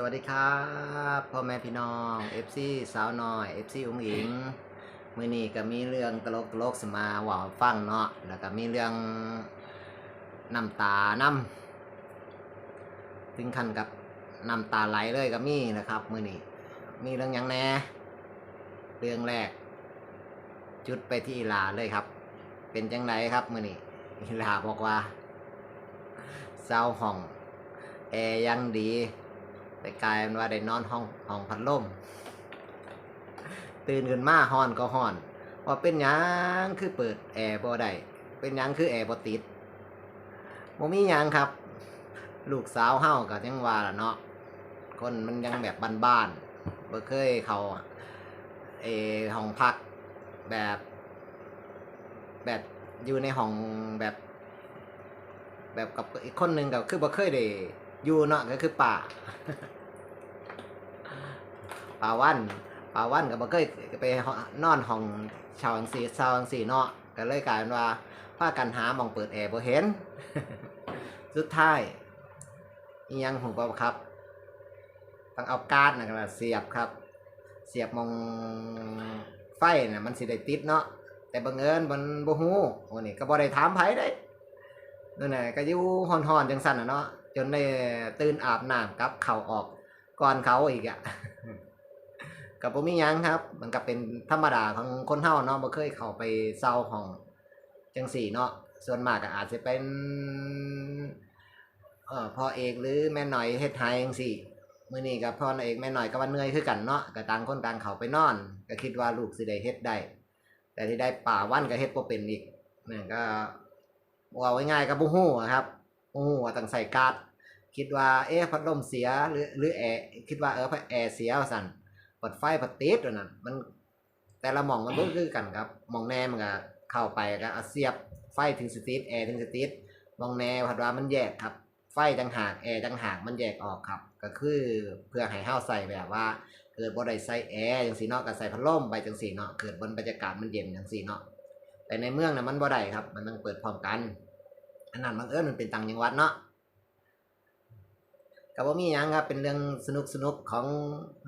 สวัสดีครับพ่อแม่พี่น้อง FC สาวน้อย FC อุ้งอิงมือนี้ก็มีเรื่องตลกตลกสมาเว่าฟังเนาะแล้วก็มีเรื่องน้ำตาน้ำถึงขั้นกับน้ำตาไหลเลยก็มีนะครับมือนี้มีเรื่องยังแน่เรื่องแรก จุดไปที่อีลาเลยครับ เป็นจังไดครับมือนี้อีลาบอกว่าเศร้าห้องแอร์ยังดี แต่กลายเป็นว่าได้นอนห้องห้องพัดลมตื่นขึ้นมาฮ้อนก็ฮ้อนว่าเป็นยังคือเปิดแอร์บ่ได้เป็นยังคือแอร์บ่ติดบ่มียังครับ ลูกสาวเฮาก็ยังว่าล่ะเนาะคนมันยังแบบบ้านๆบ่เคยเขาเออห้องพักแบบ แบบอยู่ในห้องแบบ แบบกับอีกคนหนึ่งก็คือบ่เคยได้อยู่เนาะก็คือป่า ป่าวันป่าวันก็บ่เคยไปนอนห้องชาวอังสีชาวอังสีเนาะก็เลยกลายเป็นว่าพากันหาหมองเปิดแอร์บ่เห็น สุดท้ายยังผมบ่ครับต้องเอาการ์ดนะครับเสียบครับ เสียบมองไฟน่ะมันสิได้ติดเนาะแต่บังเอิญมันบ่ฮู้โอ้นี่ก็บ่ได้ถามไผได้นั่นแหละก็อยู่หอนๆจังสั่นน่ะเนาะจนได้ตื่นอาบน้ำกับเข่าออกก่อนเขาอีกอะ กับผมมียังครับ มันก็เป็นธรรมดาของคนเฮาเนาะบ่เคยเข้าไปเซาห้องจังสี่เนาะส่วนมากก็อาจจะเป็นเอ่อพ่อเอกหรือแม่หน่อยเฮ็ดให้จังซี่มื้อนี้ก็พ่อเอกแม่หน่อยก็ว่าเหนื่อยคือกันเนาะก็ต่างคนต่างเข้าไปนอน ก็คิดว่าลูกสิได้เฮ็ดได้แต่ที่ได้ป่าวันก็เฮ็ดบ่เป็นอีกนั่นก็ว่าง่ายๆกับบูฮู้อะครับบูฮู้ว่าต้องใส่การ์ดคิดว่าเอ๊ะพัดลมเสียหรือหรือแอร์คิดว่าเออแอร์เสียว่าสั่น เปิดไฟเปิดติดว่านั่นมันแต่ละหม่องมันบ่คือกันครับหม่องแนมันก็เข้าไปก็เอาเสียบไฟถึงสติดแอร์ถึงสติดหม่องแน่พัดว่ามันแยกครับ ไฟต่างหากแอร์ต่างหากมันแยกออกครับ ก็คือเพื่อให้เฮาใส่แบบว่าเกิดบ่ได้ใส่แอร์จังซี่เนาะก็ใส่พัดลมไปจังซี่เนาะเกิดบนบรรยากาศมันเย็นจังซี่เนาะแต่ในเมืองน่ะมันบ่ได้ครับ มันต้องเปิดพร้อมกันอันนั้นบังเอิญมันเป็นต่างจังหวัดเนาะ ก็บ่ามีหยังครับ เป็นเรื่องสนุกสนุกของ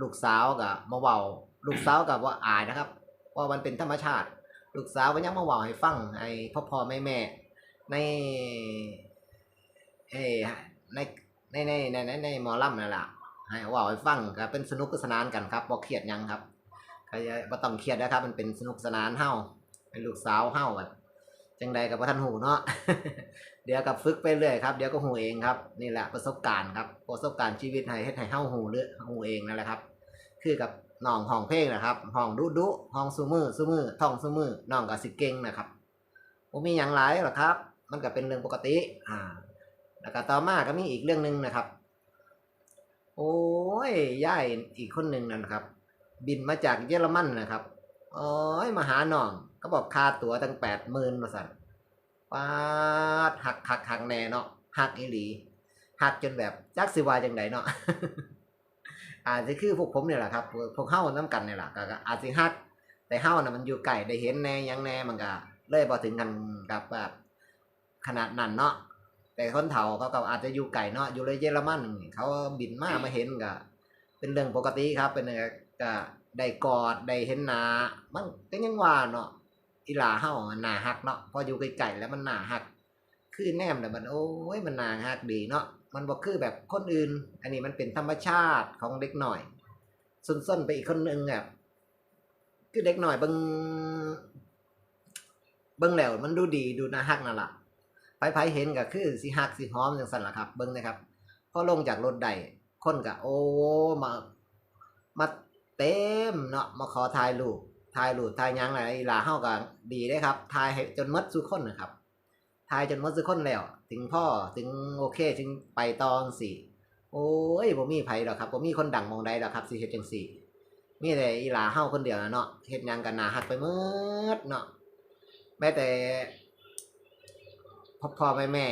ลูกสาวกับมาเว้าลูกสาวกับว่าอายนะครับเพรามันเป็นธรรมชาติ ลูกสาวก็ยังมาเว้าให้ฟังให้พ่อพ่อแม่แม่ในเอ้ในในในในในในหมอลำนั่นแหละให้เว้าให้ฟังก็เป็นสนุกสนานกันครับบ่เครียดหยังครับก็อย่าบ่ต้องเครียดนะครับ มันเป็นสนุกสนานเฮาเป็นลูกสาวเฮาแบบ จังใดกับพ่ท่านหูเนาะ เดี๋ยวกับฝึกไปเรื่อยครับ เดี๋ยวก็หูเองครับ นี่แหละประสบการณ์ครับ ประสบการณ์ชีวิตให้ให้เฮาหูเลือหูเองนั่นแหละครับ คือกับน้องห้องเพลงนะครับห้องดุดุห้องซูมือซูมือท่องซูมือน้องก็สิเก่งนะครับบ่มีหยังหลายหรอครับ มันก็เป็นเรื่องปกติ อ่า แล้วก็ต่อมาก็มีอีกเรื่องหนึ่งนะครับ โอ้ยย่ายอีกคนหนึ่งนั่นนะครับ บินมาจากเยอรมันนะครับโอ้ยมาหาน้อง ก็บอกค่าตั๋วตั้งแปดหมื่นมาสั่นปาดหักหักหักแน่เนาะหักอีหลีหักจนแบบจักสิวาจังไดเนาะอาจจะคือพวกผมเนี่ยแหละครับพวกเฮ้าน้ำกันเนี่ยแหละก็อาจจะหัก แต่เฮ้าน่ะมันอยู่ไกลได้เห็นแน่ยังแน่มันก็เลยบ่ถึงกันกับแบบขนาดนั้นเนาะแต่คนเฒ่าเขาก็อาจจะอยู่ไกลเนาะอยู่เลยเยอรมันเขาบินมามาเห็นก็เป็นเรื่องปกติครับ เป็นเรื่องก็ได้กอดได้เห็นหน้ามันก็ยังว่าเนาะ อีหลาเฮาหนาฮักเนาะพออยู่ไกลๆแล้วมันหนาฮัก คือแนมแล้วมันโอ้ยมันหนาฮักดีเนาะมันบ่คือแบบคนอื่น อันนี้มันเป็นธรรมชาติของเด็กหน่อยส้นๆไปอีกคนหนึงแบบคือเด็กหน่อยเบิงเบิงแล้วมันดูดีดูน่าฮักนั่นแหละไผๆเห็นก็คือสิฮักสิหอมจังซั่นละครับ เบิงนะครับพอลงจากรถได้คนก็โอ้มามาเต็มเนาะมาขอถ่ายรูป ถ่ายรูปถ่ายยังอะไรหลาเฮาก็ดีเด้ครับถ่ายให้จนหมดทุกคนนะครับถ่ายจนหมดทุกคนแล้ว ถึงพ่อถึงโอเค ถึงไปตองสี่โอ้ยบ่มีไผหรอกครับบ่มีคนดังมองใดหรอกครับสิเฮ็ดจังซี่มีแต่อีหลาเฮาคนเดียวนะเนาะเฮ็ดยังกันนาฮักไปหมดเนาะแม้แต่พ่อพ่อแม่แม่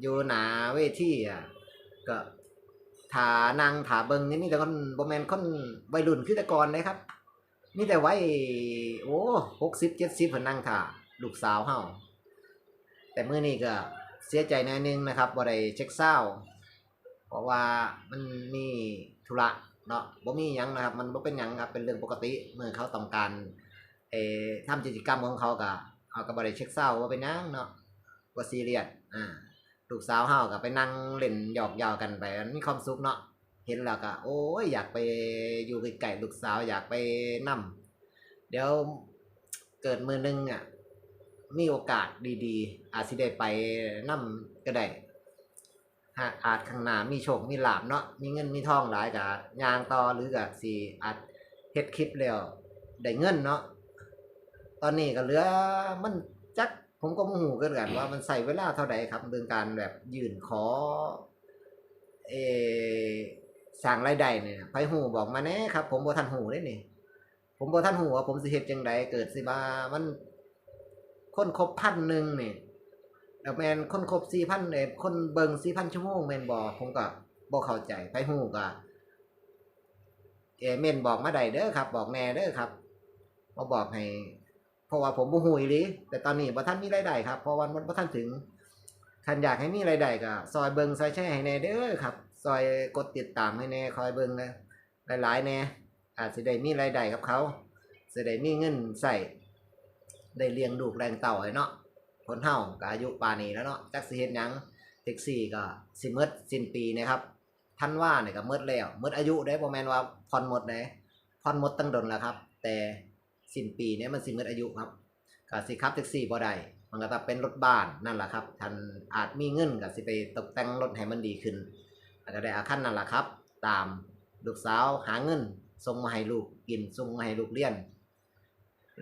อยู่หนาเวทีอะก็ถานั่งถาเบิงนี่มีแต่คนบ่แมนคนวัยรุ่นคือแต่ก่อนเลยครับ มีแต่วัยโอ้60 70เพิ่นนั่งท่าลูกสาวเฮาแต่เมื้อนี้ก็เสียใจหน่อนึงนะครับบ่ได้เช็คเศร้า เพราะว่ามันมีธุระเนาะบ่มีหยังนะครับ มันบ่เป็นหยังครับเป็นเรื่องปกติเมื่อเขาต้องการเอ่อทำกิจกรรมของเขาก็เขาก็บ่ได้เช็คเศร้าว่าเป็นหยังเนาะบ่ซีเรียสอ่าลูกสาวเฮาก็ไปนั่งเล่นหยอกเยาวกันไปมันมีความสุขเนาะ เห็นแล้วก็โอ้ยอยากไปอยู่ใกล้ๆลูกสาวอยากไปนํเดี๋ยวเกิดมือหนึงอะมีโอกาสดีๆ อาจสิได้ไปนํก็ได้หากอาจข้างหน้ามีโชคมีลาบเนาะมีเงินมีทองหลายกับยางต่อหรือกับสิอาจเฮ็ดคลิปแล้วได้เงินเนาะตอนนี้ก็เหลือมันจักผมก็บ่ฮู้คือกันว่ามันใช้เวลาเท่าใดครับเรื่องการแบบยื่นขอเอ สร้างรายได้เนี่ยไผฮู้บอกมาแน่ครับ ผมบ่ทันฮู้เด้นี่ ผมบ่ทันฮู้ว่าผมสิเฮ็ดจังไดเกิดสิว่ามันคนครบพันหนึ่งนี่แล้วแมนคนครบสี่พันเนี่ยคนเบิงสี่พันชั่วโมงแมนบอกผมก็บ่เข้าใจไปหูก็เอเมนบอกมาได้เด้อครับ บอกแน่เด้อครับมาบอกให้ เพราะว่าผมบ่ฮู้อีหลีแต่ตอนนี้บ่ทันมีรายได้ครับเพราะวันมันบ่ทันถึงคันอยากให้มีรายได้ก็ซอยเบิงซอยแชร์ให้แน่เด้อครับ ซอยกดติดตามให้แน่คอยเบิงนะหลายๆแน่อาจสิได้มีรายได้กับเขาสิได้มีเงินใส่ได้เลี้ยงลูแรงเต่าไอ้เนาะคนเฮาก็อายุปานี้แล้วเนาะจักสิเฮ็ดหยังแท็กซี่ก็สิหมดสิ้นปีนะครับท่านว่าเนี่ยก็หมดแล้วหมดอายุได้บ่แม่นว่าผ่อนหมดได้ผ่อนหมดตั้งดนแล้วครับ แต่สิ้นปีเนี่ยมันสิหมดอายุครับก็สิขับแท็กซี่บ่ได้มันก็ต้องเป็นรถบ้านนั่นแหละครับท่านอาจมีเงินก็สิไปตกแต่งรถให้มันดีขึ้น แล้วก็ได้อาคันนั่นแหละครับ ตามลูกสาวหาเงินส่งมาให้ลูกกินส่งมาให้ลูกเรียน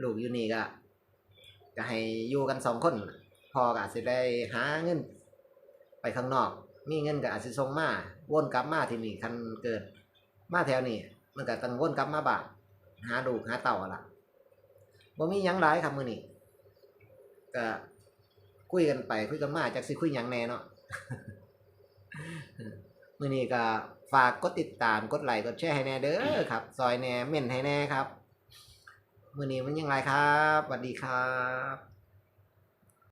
ลูกอยู่นี่ก็ก็ให้อยู่กันสองคนพอก็อาจสิได้หาเงิน ไปข้างนอก มีเงินก็อาจสิส่งมาวนกลับมาที่นี่คันเกิดมาแถวนี้มันก็ต้องวนกลับมาบ้านหาดูกหาเต่าล่ะบ่มียังหลายครับมือนี้ก็คุยกันไปคุยกันมาจักสิคุยยังแน่เนาะ มื้อนี้ก็ฝากกดติดตามกดไลค์กดแชร์ให้แน่เด้อครับ ซอยแหน่เม่นให้แน่ครับ มื้อนี้มันยังไงครับสวัสดีครับ